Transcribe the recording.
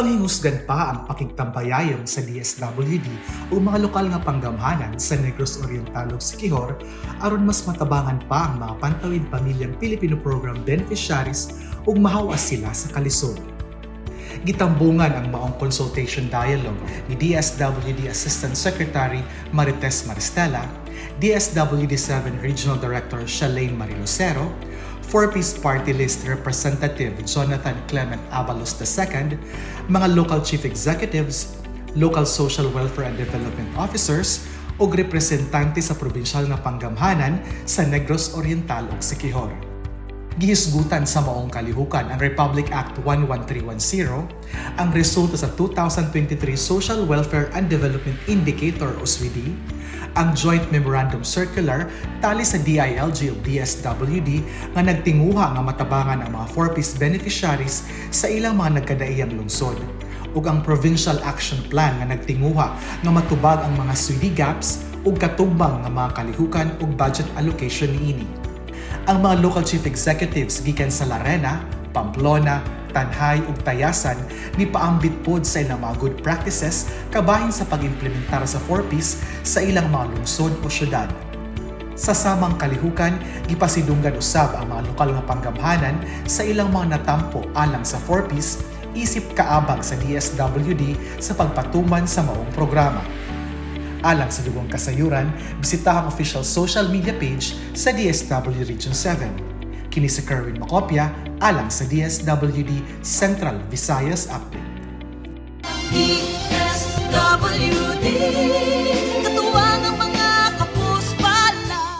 Gipanghingusgan pa ang pakigtambayayong sa DSWD o mga lokal nga panggamhanan sa Negros Oriental ug Siquijor aron mas matabangan pa ang mga pantawid pamilyang Pilipino Program beneficiaries ug mahawas sila sa kalisod. Gitambungan ang maong consultation dialogue ni DSWD Assistant Secretary Marites Maristela, DSWD 7 Regional Director Shalane Marilocero, four-piece party list representative Jonathan Clement Avalos II, mga local chief executives, local social welfare and development officers, o representante sa probinsyal na panggamhanan sa Negros Oriental ug Siquijor. Gihisgutan sa maong kalihukan ang Republic Act 11310, ang resulta sa 2023 Social Welfare and Development Indicator o SWIDI, ang Joint Memorandum Circular tali sa DILG o DSWD nga nagtinguha nga matabangan ang mga four-piece beneficiaries sa ilang mga nagkadaiyang lungsod ug ang Provincial Action Plan nga nagtinguha nga matubag ang mga SWIDI gaps ug katugbang nga mga kalihukan ug budget allocation niini. Ang mga local chief executives gikan sa Larena, Pamplona, Tanhay ug Tayasan ni paambit pod sa ilang mga good practices kabahin sa pag-implementar sa 4Ps sa ilang mga lungsod o syudad. Sa samang kalihukan, gipasidunggan usab ang mga lokal nga panggamhanan sa ilang mga natampo alang sa 4Ps isip kaabang sa DSWD sa pagpatuman sa maong programa. Alang sa dugong kasayuran, bisita ang official social media page sa DSW Region 7 kini si Kerwin Macopia alang sa DSWD Central Visayas Update. DSWD